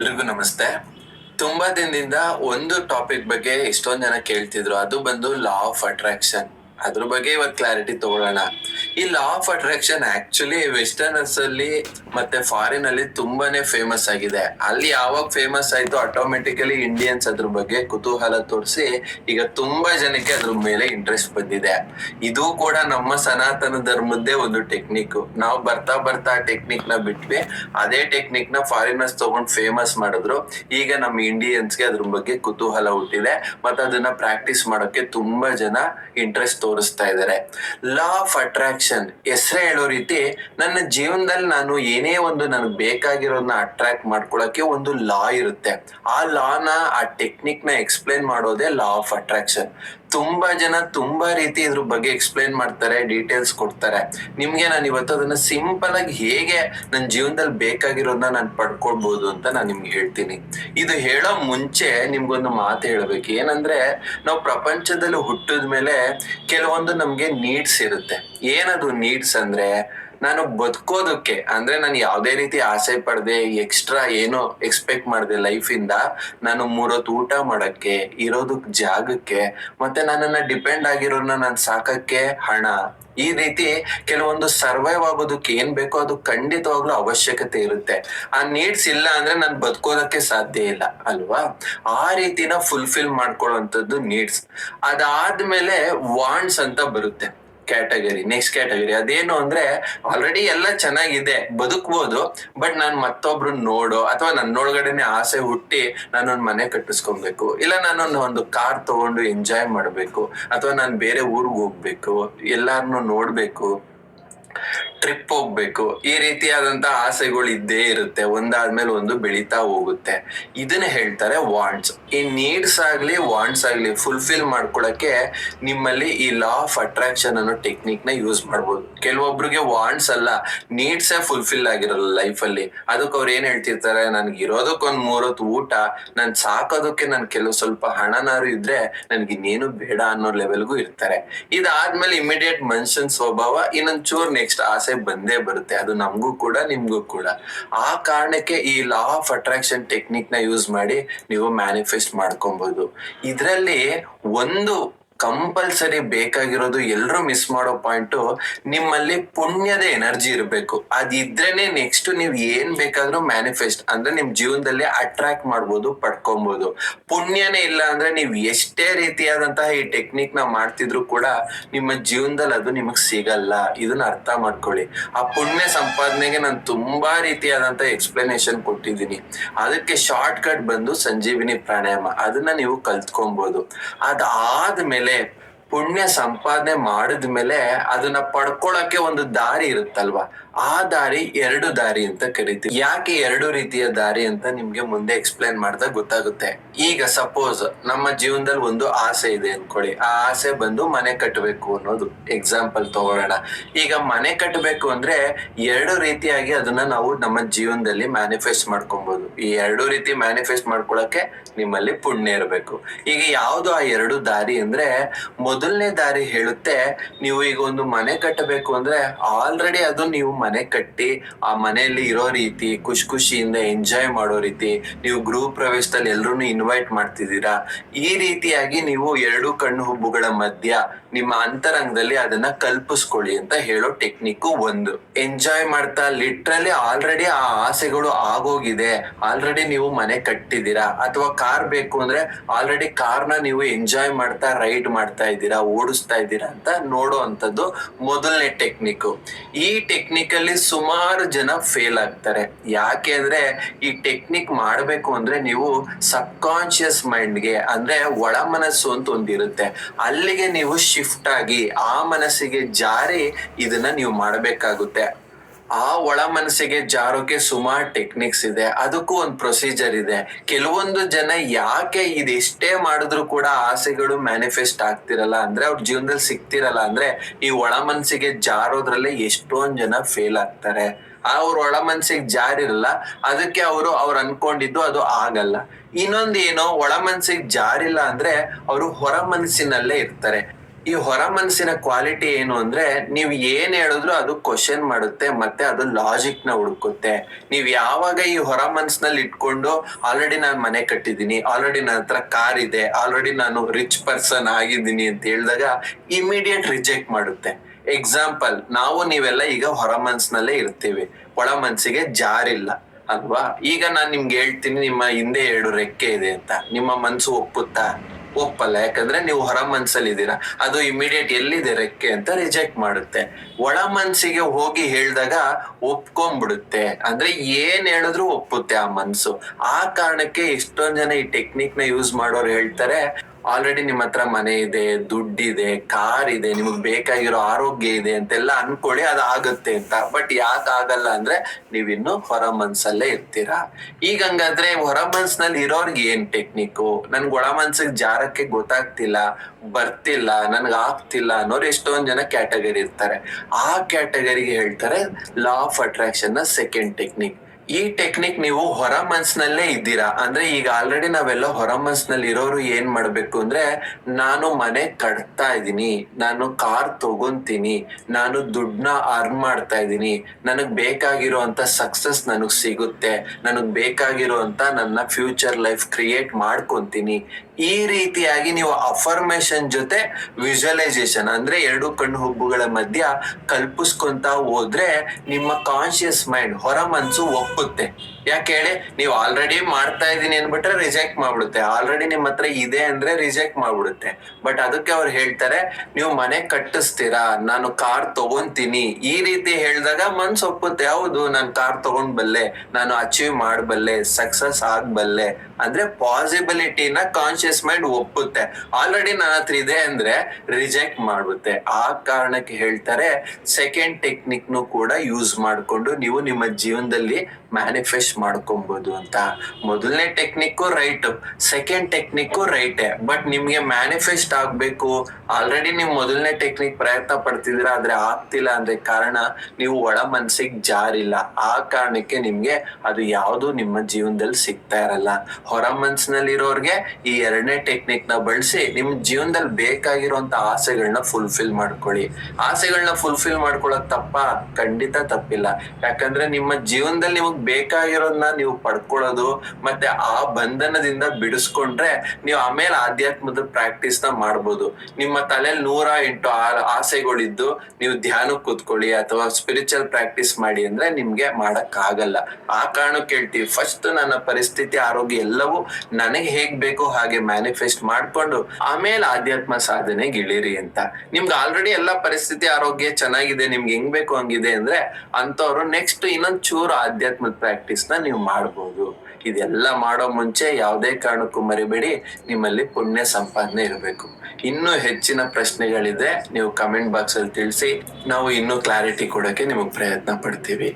ಎಲ್ರಿಗೂ ನಮಸ್ತೆ. ತುಂಬಾ ದಿನದಿಂದ ಒಂದು ಟಾಪಿಕ್ ಬಗ್ಗೆ ಎಷ್ಟೊಂದ್ ಜನ ಕೇಳ್ತಿದ್ರು. ಅದು ಬಂದು ಲಾ ಆಫ್ ಅಟ್ರಾಕ್ಷನ್ ಅದ್ರ ಬಗ್ಗೆ ಇವತ್ತು ಕ್ಲಾರಿಟಿ ತಗೊಳ್ಳೋಣ. ಈ law of attraction actually westerners ಅಲ್ಲಿ ಮತ್ತೆ ಫಾರಿನ್ ಅಲ್ಲಿ ತುಂಬಾನೇ ಫೇಮಸ್ ಆಗಿದೆ. ಅಲ್ಲಿ ಯಾವಾಗ ಫೇಮಸ್ ಆಯ್ತು ಆಟೋಮೆಟಿಕಲಿ ಇಂಡಿಯನ್ಸ್ ಅದ್ರ ಬಗ್ಗೆ ಕುತೂಹಲ ತೋರಿಸಿ ಈಗ ತುಂಬಾ ಜನಕ್ಕೆ ಅದ್ರ ಮೇಲೆ ಇಂಟ್ರೆಸ್ಟ್ ಬಂದಿದೆ. ಇದು ಕೂಡ ನಮ್ಮ ಸನಾತನ ಧರ್ಮದ್ದೇ ಒಂದು ಟೆಕ್ನಿಕ್ ನಾವು ಬರ್ತಾ ಬರ್ತಾ ಟೆಕ್ನಿಕ್ನ ಬಿಟ್ವಿ, ಅದೇ ಟೆಕ್ನಿಕ್ನ ಫಾರಿನರ್ಸ್ ತಗೊಂಡ್ ಫೇಮಸ್ ಮಾಡಿದ್ರು. ಈಗ ನಮ್ಮ ಇಂಡಿಯನ್ಸ್ಗೆ ಅದ್ರ ಬಗ್ಗೆ ಕುತೂಹಲ ಹುಟ್ಟಿದೆ. ಮತ್ತೆ ಅದನ್ನ ಪ್ರಾಕ್ಟೀಸ್ ಮಾಡೋಕೆ ತುಂಬಾ ಜನ ಇಂಟ್ರೆಸ್ಟ್ ತೋರಿಸ್ತಾ ಇದ್ದಾರೆ ಲಾ ಆಫ್ ಅಟ್ರಾಕ್ಷನ್ ಹೆಸರೇ ಹೇಳೋ ರೀತಿ ನನ್ನ ಜೀವನದಲ್ಲಿ ನಾನು ಏನೇ ಒಂದು ನನಗೆ ಬೇಕಾಗಿರೋದನ್ನ ಅಟ್ರಾಕ್ಟ್ ಮಾಡ್ಕೊಳಕ್ಕೆ ಒಂದು ಲಾ ಇರುತ್ತೆ. ಆ ಲಾನ ಆ ಟೆಕ್ನಿಕ್ನ ಎಕ್ಸ್ಪ್ಲೇನ್ ಮಾಡೋದೇ ಲಾ ಆಫ್ ಅಟ್ರಾಕ್ಷನ್ ತುಂಬಾ ಜನ ತುಂಬಾ ರೀತಿ ಇದ್ರ ಬಗ್ಗೆ ಎಕ್ಸ್ಪ್ಲೇನ್ ಮಾಡ್ತಾರೆ ಡೀಟೇಲ್ಸ್ ಕೊಡ್ತಾರೆ. ನಿಮ್ಗೆ ನಾನು ಇವತ್ತು ಅದನ್ನ ಸಿಂಪಲ್ ಆಗಿ ಹೇಗೆ ನನ್ನ ಜೀವನದಲ್ಲಿ ಬೇಕಾಗಿರೋದನ್ನ ನಾನು ಪಡ್ಕೊಳ್ಬಹುದು ಅಂತ ನಾನು ನಿಮ್ಗೆ ಹೇಳ್ತೀನಿ. ಇದು ಹೇಳೋ ಮುಂಚೆ ನಿಮ್ಗೊಂದು ಮಾತು ಹೇಳ್ಬೇಕು. ಏನಂದ್ರೆ ನಾವು ಪ್ರಪಂಚದಲ್ಲಿ ಹುಟ್ಟಿದ ಮೇಲೆ ಕೆಲವೊಂದು ನಮ್ಗೆ ನೀಡ್ಸ್ ಇರುತ್ತೆ. ಏನದು ನೀಡ್ಸ್ ಅಂದ್ರೆ ನಾನು ಬದುಕೋದಕ್ಕೆ, ಅಂದ್ರೆ ನಾನು ಯಾವುದೇ ರೀತಿ ಆಸೆ ಪಡದೆ ಎಕ್ಸ್ಟ್ರಾ ಏನೋ ಎಕ್ಸ್ಪೆಕ್ಟ್ ಮಾಡಿದೆ ಲೈಫಿಂದ ನಾನು ಮೂರೊತ್ತು ಊಟ ಮಾಡಕ್ಕೆ ಇರೋದಕ್ಕೆ ಜಾಗಕ್ಕೆ, ಮತ್ತೆ ನನ್ನನ್ನ ಡಿಪೆಂಡ್ ಆಗಿರೋರ್ನ ನಾನು ಸಾಕಕ್ಕೆ ಹಣ ಈ ರೀತಿ ಕೆಲವೊಂದು ಸರ್ವೈವ್ ಆಗೋದಕ್ಕೆ ಏನ್ ಬೇಕೋ ಅದು ಖಂಡಿತವಾಗ್ಲೂ ಅವಶ್ಯಕತೆ ಇರುತ್ತೆ. ಆ ನೀಡ್ಸ್ ಇಲ್ಲ ಅಂದ್ರೆ ನಾನು ಬದುಕೋದಕ್ಕೆ ಸಾಧ್ಯ ಇಲ್ಲ, ಅಲ್ವಾ? ಆ ರೀತಿನ ಫುಲ್ಫಿಲ್ ಮಾಡ್ಕೊಳ್ಳುವಂಥದ್ದು ನೀಡ್ಸ್ ಅದಾದ್ಮೇಲೆ ವಾಂಡ್ಸ್ ಅಂತ ಬರುತ್ತೆ. ಕ್ಯಾಟಗರಿ ನೆಕ್ಸ್ಟ್ ಕ್ಯಾಟಗರಿ ಅದೇನು ಅಂದ್ರೆ ಆಲ್ರೆಡಿ ಎಲ್ಲ ಚೆನ್ನಾಗಿದೆ, ಬದುಕ್ಬೋದು ಬಟ್ ನಾನು ಮತ್ತೊಬ್ರು ನೋಡೋ ಅಥವಾ ನನ್ನೊಳಗಡೆನೆ ಆಸೆ ಹುಟ್ಟಿ ನಾನೊಂದು ಮನೆ ಕಟ್ಟಿಸ್ಕೊಬೇಕು, ಇಲ್ಲ ನಾನೊಂದು ಒಂದು ಕಾರ್ ತಗೊಂಡು ಎಂಜಾಯ್ ಮಾಡ್ಬೇಕು, ಅಥವಾ ನಾನು ಬೇರೆ ಊರಿಗೆ ಹೋಗ್ಬೇಕು ಎಲ್ಲಾರನ್ನು ನೋಡ್ಬೇಕು. ಟ್ರಿಪ್ ಹೋಗ್ಬೇಕು. ಈ ರೀತಿಯಾದಂತ ಆಸೆಗಳು ಇದ್ದೇ ಇರುತ್ತೆ. ಒಂದಾದ್ಮೇಲೆ ಒಂದು ಬೆಳೀತಾ ಹೋಗುತ್ತೆ. ಇದನ್ನ ಹೇಳ್ತಾರೆ ವಾಂಟ್ಸ್ ಈ ನೀಡ್ಸ್ ಆಗ್ಲಿ ವಾಂಟ್ಸ್ ಆಗ್ಲಿ ಫುಲ್ಫಿಲ್ ಮಾಡ್ಕೊಳಕ್ಕೆ ನಿಮ್ಮಲ್ಲಿ ಈ ಲಾ ಆಫ್ ಅಟ್ರಾಕ್ಷನ್ ಅನ್ನೋ ಟೆಕ್ನಿಕ್ನ ಯೂಸ್ ಮಾಡ್ಬೋದು. ಕೆಲವೊಬ್ರಿಗೆ ವಾಂಟ್ಸ್ ಅಲ್ಲ ನೀಡ್ಸ್ ಫುಲ್ಫಿಲ್ ಆಗಿರಲ್ಲ ಲೈಫ್ ಅಲ್ಲಿ. ಅದಕ್ಕೆ ಅವ್ರು ಏನ್ ಹೇಳ್ತಿರ್ತಾರೆ? ನನ್ಗೆ ಇರೋದಕ್ಕೊಂದ್ ಮೂರೊತ್ತು ಊಟ, ನನ್ ಸಾಕೋದಕ್ಕೆ ನನ್ ಕೆಲವು ಸ್ವಲ್ಪ ಹಣನಾರು ಇದ್ರೆ ನನ್ಗೆ ಇನ್ನೇನು ಬೇಡ ಅನ್ನೋ ಲೆವೆಲ್ಗೂ ಇರ್ತಾರೆ. ಇದಾದ್ಮೇಲೆ ಇಮಿಡಿಯೇಟ್ ಮನುಷ್ಯನ್ ಸ್ವಭಾವ ಇನ್ನೊಂದ್ ಚೂರ್ ನೆಕ್ಸ್ಟ್ ಆಸೆ ಬಂದೇ ಬರುತ್ತೆ. ಅದು ನಮಗೂ ಕೂಡ, ನಿಮ್ಗೂ ಕೂಡ. ಆ ಕಾರಣಕ್ಕೆ ಈ ಲಾ ಆಫ್ ಅಟ್ರಾಕ್ಷನ್ ಟೆಕ್ನಿಕ್ನ ಯೂಸ್ ಮಾಡಿ ನೀವು ಮ್ಯಾನಿಫೆಸ್ಟ್ ಮಾಡ್ಕೊಬಹುದು ಇದ್ರಲ್ಲಿ ಒಂದು ಕಂಪಲ್ಸರಿ ಬೇಕಾಗಿರೋದು ಎಲ್ಲರೂ ಮಿಸ್ ಮಾಡೋ ಪಾಯಿಂಟ್ ನಿಮ್ಮಲ್ಲಿ ಪುಣ್ಯದ ಎನರ್ಜಿ ಇರಬೇಕು. ಅದಿದ್ರೇನೆ ನೆಕ್ಸ್ಟ್ ನೀವು ಏನ್ ಬೇಕಾದ್ರೂ ಮ್ಯಾನಿಫೆಸ್ಟ್ ಅಂದ್ರೆ ನಿಮ್ ಜೀವನದಲ್ಲಿ ಅಟ್ರಾಕ್ಟ್ ಮಾಡ್ಬೋದು ಪಡ್ಕೊಬಹುದು ಪುಣ್ಯನೇ ಇಲ್ಲ ಅಂದ್ರೆ ನೀವು ಎಷ್ಟೇ ರೀತಿಯಾದಂತಹ ಈ ಟೆಕ್ನಿಕ್ನ ಮಾಡ್ತಿದ್ರು ಕೂಡ ನಿಮ್ಮ ಜೀವನದಲ್ಲಿ ಅದು ನಿಮಗ್ ಸಿಗಲ್ಲ. ಇದನ್ನ ಅರ್ಥ ಮಾಡ್ಕೊಳ್ಳಿ. ಆ ಪುಣ್ಯ ಸಂಪಾದನೆಗೆ ನಾನು ತುಂಬಾ ರೀತಿಯಾದಂತ ಎಕ್ಸ್ಪ್ಲನೇಷನ್ ಕೊಟ್ಟಿದ್ದೀನಿ. ಅದಕ್ಕೆ ಶಾರ್ಟ್ ಕಟ್ ಬಂದು ಸಂಜೀವಿನಿ ಪ್ರಾಣಾಯಾಮ. ಅದನ್ನ ನೀವು ಕಲ್ತ್ಕೊಬಹುದು ಅದಾದ್ಮೇಲೆ ಪುಣ್ಯ ಸಂಪಾದನೆ ಮಾಡಿದ್ಮೇಲೆ ಅದನ್ನ ಪಡ್ಕೊಳಕ್ಕೆ ಒಂದು ದಾರಿ ಇರುತ್ತಲ್ವಾ? ಆ ದಾರಿ ಎರಡು ದಾರಿ ಅಂತ ಕರಿತೀವಿ. ಯಾಕೆ ಎರಡು ರೀತಿಯ ದಾರಿ ಅಂತ ನಿಮ್ಗೆ ಮುಂದೆ ಎಕ್ಸ್ಪ್ಲೈನ್ ಮಾಡ್ದಾಗ ಗೊತ್ತಾಗುತ್ತೆ. ಈಗ ಸಪೋಸ್ ನಮ್ಮ ಜೀವನದಲ್ಲಿ ಒಂದು ಆಸೆ ಇದೆ ಅನ್ಕೊಳ್ಳಿ. ಆ ಆಸೆ ಬಂದು ಮನೆ ಕಟ್ಟಬೇಕು ಅನ್ನೋದು. ಎಕ್ಸಾಂಪಲ್ ತಗೊಳ್ಳೋಣ. ಈಗ ಮನೆ ಕಟ್ಟಬೇಕು ಅಂದ್ರೆ ಎರಡು ರೀತಿಯಾಗಿ ಅದನ್ನ ನಾವು ನಮ್ಮ ಜೀವನದಲ್ಲಿ ಮ್ಯಾನಿಫೆಸ್ಟ್ ಮಾಡ್ಕೊಬಹುದು ಈ ಎರಡು ರೀತಿ ಮ್ಯಾನಿಫೆಸ್ಟ್ ಮಾಡ್ಕೊಳಕ್ಕೆ ನಿಮ್ಮಲ್ಲಿ ಪುಣ್ಯ ಇರಬೇಕು. ಈಗ ಯಾವುದು ಆ ಎರಡು ದಾರಿ ಅಂದ್ರೆ ಮೊದಲನೇ ದಾರಿ ಹೇಳುತ್ತೆ, ನೀವು ಈಗ ಒಂದು ಮನೆ ಕಟ್ಟಬೇಕು ಅಂದ್ರೆ ಆಲ್ರೆಡಿ ಅದು ನೀವು ಮನೆ ಕಟ್ಟಿ ಆ ಮನೆಯಲ್ಲಿ ಇರೋ ರೀತಿ ಖುಷಿ ಖುಷಿಯಿಂದ ಎಂಜಾಯ್ ಮಾಡೋ ರೀತಿ ನೀವು ಗೃಹ ಪ್ರವೇಶದಲ್ಲಿ ಎಲ್ಲರೂ ಇನ್ವೈಟ್ ಮಾಡ್ತಿದ್ದೀರಾ? ಈ ರೀತಿಯಾಗಿ ನೀವು ಎರಡು ಕಣ್ಣು ಹುಬ್ಬುಗಳ ಮಧ್ಯ ನಿಮ್ಮ ಅಂತರಂಗದಲ್ಲಿ ಅದನ್ನ ಕಲ್ಪಿಸ್ಕೊಳ್ಳಿ ಅಂತ ಹೇಳೋ ಟೆಕ್ನಿಕ್ ಒಂದು. ಎಂಜಾಯ್ ಮಾಡ್ತಾ ಲಿಟ್ರಲಿ ಆಲ್ರೆಡಿ ಆ ಆಸೆಗಳು ಆಗೋಗಿದೆ. ಆಲ್ರೆಡಿ ನೀವು ಮನೆ ಕಟ್ಟಿದ್ದೀರಾ? ಅಥವಾ ಕಾರ್ ಬೇಕು ಅಂದ್ರೆ ಆಲ್ರೆಡಿ ಕಾರ್ನ ನೀವು ಎಂಜಾಯ್ ಮಾಡ್ತಾ ರೈಡ್ ಮಾಡ್ತಾ ಇದ್ದೀರಾ, ಓಡಿಸ್ತಾ ಇದ್ದೀರಾ ಅಂತ ನೋಡೋ ಅಂತದ್ದು ಮೊದಲನೇ ಟೆಕ್ನಿಕ್ ಈ ಟೆಕ್ನಿಕ್ ಅಲ್ಲಿ ಸುಮಾರು ಜನ ಫೇಲ್ ಆಗ್ತಾರೆ. ಯಾಕೆ ಅಂದ್ರೆ ಈ ಟೆಕ್ನಿಕ್ ಮಾಡಬೇಕು ಅಂದ್ರೆ ನೀವು ಸಬ್ ಕಾನ್ಶಿಯಸ್ ಮೈಂಡ್ಗೆ ಅಂದ್ರೆ ಒಳ ಮನಸ್ಸು ಅಂತ ಒಂದಿರುತ್ತೆ. ಅಲ್ಲಿಗೆ ನೀವು ಶಿಫ್ಟ್ ಆಗಿ ಆ ಮನಸ್ಸಿಗೆ ಜಾರಿ ಇದನ್ನ ನೀವು ಮಾಡಬೇಕಾಗುತ್ತೆ. ಆ ಒಳ ಮನಸ್ಸಿಗೆ ಜಾರೋಕೆ ಸುಮಾರು ಟೆಕ್ನಿಕ್ಸ್ ಇದೆ. ಅದಕ್ಕೂ ಒಂದು ಪ್ರೊಸೀಜರ್ ಇದೆ. ಕೆಲವೊಂದು ಜನ ಯಾಕೆ ಇದೆಷ್ಟೇ ಮಾಡಿದ್ರು ಕೂಡ ಆಸೆಗಳು ಮ್ಯಾನಿಫೆಸ್ಟ್ ಆಗ್ತಿರಲ್ಲ ಅಂದ್ರೆ ಅವ್ರ ಜೀವನದಲ್ಲಿ ಸಿಗ್ತಿರಲ್ಲ ಅಂದ್ರೆ ಈ ಒಳ ಮನಸ್ಸಿಗೆ ಜಾರೋದ್ರಲ್ಲೇ ಎಷ್ಟೊಂದ್ ಜನ ಫೇಲ್ ಆಗ್ತಾರೆ. ಅವ್ರ ಒಳ ಮನ್ಸಿಗೆ ಜಾರಿರಲ್ಲ, ಅದಕ್ಕೆ ಅವರು ಅವ್ರು ಅನ್ಕೊಂಡಿದ್ದು ಅದು ಆಗಲ್ಲ. ಇನ್ನೊಂದು ಏನೋ ಒಳ ಮನ್ಸಿಗೆ ಜಾರಿಲ್ಲ ಅಂದ್ರೆ ಅವರು ಹೊರ ಮನಸ್ಸಿನಲ್ಲೇ ಇರ್ತಾರೆ. ಈ ಹೊರ ಮನಸ್ಸಿನ ಕ್ವಾಲಿಟಿ ಏನು ಅಂದ್ರೆ ನೀವು ಏನ್ ಹೇಳಿದ್ರು ಅದು ಕ್ವಶನ್ ಮಾಡುತ್ತೆ, ಮತ್ತೆ ಅದು ಲಾಜಿಕ್ನ ಹುಡುಕುತ್ತೆ. ನೀವ್ ಯಾವಾಗ ಈ ಹೊರ ಮನಸ್ಸಿನಲ್ಲಿ ಇಟ್ಕೊಂಡು, ಆಲ್ರೆಡಿ ನಾನು ಮನೆ ಕಟ್ಟಿದ್ದೀನಿ, ಆಲ್ರೆಡಿ ನನ್ನ ಹತ್ರ ಕಾರ್ ಇದೆ, ಆಲ್ರೆಡಿ ನಾನು ರಿಚ್ ಪರ್ಸನ್ ಆಗಿದ್ದೀನಿ ಅಂತ ಹೇಳಿದಾಗ ಇಮಿಡಿಯೇಟ್ ರಿಜೆಕ್ಟ್ ಮಾಡುತ್ತೆ. ಎಕ್ಸಾಂಪಲ್ ನಾವು ನೀವೆಲ್ಲ ಈಗ ಹೊರ ಮನ್ಸಿನಲ್ಲೇ ಇರ್ತೀವಿ. ಒಳ ಮನ್ಸಿಗೆ ಜಾರಿಲ್ಲ, ಅಲ್ವಾ? ಈಗ ನಾನು ನಿಮ್ಗೆ ಹೇಳ್ತೀನಿ, ನಿಮ್ಮ ಹಿಂದೆ ಎರಡು ರೆಕ್ಕೆ ಇದೆ ಅಂತ. ನಿಮ್ಮ ಮನ್ಸು ಒಪ್ಪುತ್ತಾ? ಒಪ್ಪಲ್ಲ. ಯಾಕಂದ್ರೆ ನೀವು ಹೊರ ಮನ್ಸಲ್ಲಿ ಇದ್ದೀರಾ. ಅದು ಇಮಿಡಿಯೇಟ್ ಎಲ್ಲಿದೆ ರೆಕ್ಕೆ ಅಂತ ರಿಜೆಕ್ಟ್ ಮಾಡುತ್ತೆ. ಒಳ ಮನ್ಸಿಗೆ ಹೋಗಿ ಹೇಳಿದಾಗ ಒಪ್ಕೊಂಡ್ಬಿಡುತ್ತೆ. ಅಂದ್ರೆ ಏನ್ ಹೇಳಿದ್ರು ಒಪ್ಪುತ್ತೆ ಆ ಮನ್ಸು. ಆ ಕಾರಣಕ್ಕೆ ಎಷ್ಟೊಂದ್ ಜನ ಈ ಟೆಕ್ನಿಕ್ನ ಯೂಸ್ ಮಾಡೋರು ಹೇಳ್ತಾರೆ ಆಲ್ರೆಡಿ ನಿಮ್ಮ ಹತ್ರ ಮನೆ ಇದೆ ದುಡ್ಡಿದೆ ಕಾರ್ ಇದೆ, ನಿಮಗ್ ಬೇಕಾಗಿರೋ ಆರೋಗ್ಯ ಇದೆ ಅಂತೆಲ್ಲ ಅನ್ಕೊಳ್ಳಿ ಅದು ಆಗುತ್ತೆ ಅಂತ. ಬಟ್ ಯಾಕೆ ಆಗಲ್ಲ ಅಂದ್ರೆ ನೀವಿನ್ನು ಹೊರ ಮನ್ಸಲ್ಲೇ ಇರ್ತೀರಾ? ಈಗ ಹಂಗಾದ್ರೆ ಹೊರ ಮನ್ಸ್ನಲ್ಲಿ ಇರೋರ್ಗೆ ಏನ್ ಟೆಕ್ನಿಕ್ಕು ನನ್ಗೆ ಒಳ ಮನ್ಸಿಗೆ ಜಾರಕ್ಕೆ ಗೊತ್ತಾಗ್ತಿಲ್ಲ, ಬರ್ತಿಲ್ಲ, ನನ್ಗೆ ಆಗ್ತಿಲ್ಲ ಅನ್ನೋರು ಎಷ್ಟೊಂದ್ ಜನ ಕ್ಯಾಟಗರಿ ಇರ್ತಾರೆ. ಆ ಕ್ಯಾಟಗರಿಗೆ ಹೇಳ್ತಾರೆ ಲಾ ಆಫ್ ಅಟ್ರಾಕ್ಷನ್ನ ಸೆಕೆಂಡ್ ಟೆಕ್ನಿಕ್ ಈ ಟೆಕ್ನಿಕ್ ನೀವು ಹೊರ ಮನ್ಸ್ನಲ್ಲೇ ಇದ್ದೀರಾ? ಅಂದ್ರೆ ಈಗ ಆಲ್ರೆಡಿ ನಾವೆಲ್ಲ ಹೊರ ಮನ್ಸ್ನಲ್ಲಿ ಇರೋರು ಏನ್ ಮಾಡ್ಬೇಕು ಅಂದ್ರೆ, ನಾನು ಮನೆ ಕಟ್ತಾ ಇದ್ದೀನಿ, ನಾನು ಕಾರ್ ತಗೊಂತೀನಿ, ನಾನು ದುಡ್ಡನ್ನ ಅರ್ನ್ ಮಾಡ್ತಾ ಇದ್ದೀನಿ, ನನಗ್ ಬೇಕಾಗಿರುವಂತ ಸಕ್ಸಸ್ ನನಗ್ ಸಿಗುತ್ತೆ, ನನಗ್ ಬೇಕಾಗಿರುವಂತ ನನ್ನ ಫ್ಯೂಚರ್ ಲೈಫ್ ಕ್ರಿಯೇಟ್ ಮಾಡ್ಕೊಂತೀನಿ ಈ ರೀತಿಯಾಗಿ ನೀವು ಅಫರ್ಮೇಶನ್ ಜೊತೆ ವಿಜುವಲೈಸೇಷನ್ ಅಂದ್ರೆ ಎರಡು ಕಣ್ಣು ಹುಬ್ಬುಗಳ ಮಧ್ಯ ಕಲ್ಪಿಸ್ಕೊಂತ ಹೋದ್ರೆ ನಿಮ್ಮ ಕಾನ್ಶಿಯಸ್ ಮೈಂಡ್ ಹೊರ ಮನ್ಸು ಒಪ್ಪುತ್ತೆ. ಯಾಕೆ ಹೇಳಿ, ನೀವು ಆಲ್ರೆಡಿ ಮಾಡ್ತಾ ಇದೀನಿ ಅಂದ್ಬಿಟ್ರೆ ರಿಜೆಕ್ಟ್ ಮಾಡ್ಬಿಡುತ್ತೆ. ಆಲ್ರೆಡಿ ನಿಮ್ಮ ಹತ್ರ ಇದೆ ಅಂದ್ರೆ ರಿಜೆಕ್ಟ್ ಮಾಡ್ಬಿಡುತ್ತೆ. ಬಟ್ ಅದಕ್ಕೆ ಅವ್ರು ಹೇಳ್ತಾರೆ, ನೀವು ಮನೆ ಕಟ್ಟಿಸ್ತೀರಾ, ನಾನು ಕಾರ್ ತಗೊಂತೀನಿ. ಈ ರೀತಿ ಹೇಳಿದಾಗ ಮನ್ಸು ಒಪ್ಪುತ್ತೆ, ಹೌದು, ನಾನು ಕಾರ್ ತಗೊಂಡ್ ಬಲ್ಲೆ ನಾನು ಅಚೀವ್ ಮಾಡಬಲ್ಲೆ ಸಕ್ಸಸ್ ಆಗ್ಬಲ್ಲೆ. ಅಂದ್ರೆ ಪಾಸಿಬಿಲಿಟಿನ ಕಾನ್ಶಿಯಸ್ ಮೈಂಡ್ ಒಪ್ಪುತ್ತೆ. ಆಲ್ರೆಡಿ ನನ್ನ ಹತ್ರ ಇದೆ ಅಂದ್ರೆ ರಿಜೆಕ್ಟ್ ಮಾಡುತ್ತೆ ಆ ಕಾರಣಕ್ಕೆ ಹೇಳ್ತಾರೆ ಸೆಕೆಂಡ್ ಟೆಕ್ನಿಕ್ ನು ಕೂಡ ಯೂಸ್ ಮಾಡ್ಕೊಂಡು ನೀವು ನಿಮ್ಮ ಜೀವನದಲ್ಲಿ ಮ್ಯಾನಿಫೆಸ್ಟ್ ಮಾಡ್ಕೊಬಹುದು ಅಂತ. ಮೊದಲನೇ ಟೆಕ್ನಿಕ್ ರೈಟ್ ಸೆಕೆಂಡ್ ಟೆಕ್ನಿಕ್ ರೈಟೇ ಬಟ್ ನಿಮ್ಗೆ ಮ್ಯಾನಿಫೆಸ್ಟ್ ಆಗ್ಬೇಕು. ಆಲ್ರೆಡಿ ನೀವು ಮೊದಲನೇ ಟೆಕ್ನಿಕ್ ಪ್ರಯತ್ನ ಪಡ್ತಿದ್ರ ಆದ್ರೆ ಆಗ್ತಿಲ್ಲ ಅಂದ್ರೆ ಕಾರಣ ನೀವು ಒಳ ಮನ್ಸಿಗೆ ಜಾರಿಲ್ಲ. ಆ ಕಾರಣಕ್ಕೆ ನಿಮ್ಗೆ ಅದು ಯಾವುದು ನಿಮ್ಮ ಜೀವನದಲ್ಲಿ ಸಿಗ್ತಾ ಇರಲ್ಲ. ಹೊರ ಮನ್ಸಿನಲ್ಲಿರೋರ್ಗೆ ಈ ಎರಡನೇ ಟೆಕ್ನಿಕ್ನ ಬಳಸಿ ನಿಮ್ ಜೀವನದಲ್ಲಿ ಬೇಕಾಗಿರುವಂತ ಆಸೆಗಳನ್ನ ಫುಲ್ಫಿಲ್ ಮಾಡ್ಕೊಳ್ಳಿ. ಆಸೆಗಳನ್ನ ಫುಲ್ಫಿಲ್ ಮಾಡ್ಕೊಳಕ್ ತಪ್ಪ, ಖಂಡಿತ ತಪ್ಪಿಲ್ಲ. ಯಾಕಂದ್ರೆ ನಿಮ್ಮ ಜೀವನದಲ್ಲಿ ನಿಮಗ್ ಬೇಕಾಗಿರೋದನ್ನ ನೀವು ಪಡ್ಕೊಳ್ಳೋದು, ಮತ್ತೆ ಆ ಬಂಧನದಿಂದ ಬಿಡಿಸ್ಕೊಂಡ್ರೆ ನೀವು ಆಮೇಲೆ ಆಧ್ಯಾತ್ಮದ ಪ್ರಾಕ್ಟೀಸ್ನ ಮಾಡ್ಬೋದು. ನಿಮ್ಮ ತಲೆಯಲ್ಲಿ ನೂರ ಎಂಟು ಆಸೆಗಳಿದ್ದು ನೀವು ಧ್ಯಾನ ಕೂತ್ಕೊಳ್ಳಿ ಅಥವಾ ಸ್ಪಿರಿಚುವಲ್ ಪ್ರಾಕ್ಟೀಸ್ ಮಾಡಿ ಅಂದ್ರೆ ನಿಮ್ಗೆ ಮಾಡಕ್ ಆಗಲ್ಲ ಆ ಕಾರಣಕ್ಕೆ ಹೇಳ್ತೀವಿ ಫಸ್ಟ್ ನನ್ನ ಪರಿಸ್ಥಿತಿ, ಆರೋಗ್ಯ ಎಲ್ಲವೂ ನನಗೆ ಹೇಗ್ ಬೇಕೋ ಹಾಗೆ ಮ್ಯಾನಿಫೆಸ್ಟ್ ಮಾಡ್ಕೊಂಡು ಆಮೇಲೆ ಆಧ್ಯಾತ್ಮ ಸಾಧನೆಗೆ ಇಳಿರಿ ಅಂತ. ನಿಮ್ಗೆ ಆಲ್ರೆಡಿ ಎಲ್ಲಾ ಪರಿಸ್ಥಿತಿ, ಆರೋಗ್ಯ ಚೆನ್ನಾಗಿದೆ, ನಿಮ್ಗೆ ಹೆಂಗ್ ಬೇಕು ಹಂಗಿದೆ ಅಂದ್ರೆ ಅಂತವ್ರು ನೆಕ್ಸ್ಟ್ ಇನ್ನೊಂದ್ ಚೂರು ಆಧ್ಯಾತ್ಮದ ಪ್ರಾಕ್ಟೀಸ್ನ ನೀವು ಮಾಡ್ಬೋದು. ಇದೆಲ್ಲ ಮಾಡೋ ಮುಂಚೆ ಯಾವುದೇ ಕಾರಣಕ್ಕೂ ಮರಿಬೇಡಿ. ನಿಮ್ಮಲ್ಲಿ ಪುಣ್ಯ ಸಂಪಾದನೆ ಇರಬೇಕು. ಇನ್ನೂ ಹೆಚ್ಚಿನ ಪ್ರಶ್ನೆಗಳಿದೆ, ನೀವು ಕಮೆಂಟ್ ಬಾಕ್ಸ್ ಅಲ್ಲಿ ತಿಳಿಸಿ. ನಾವು ಇನ್ನೂ ಕ್ಲಾರಿಟಿ ಕೊಡೋಕ್ಕೆ ನಿಮಗೆ ಪ್ರಯತ್ನ ಪಡ್ತೀವಿ.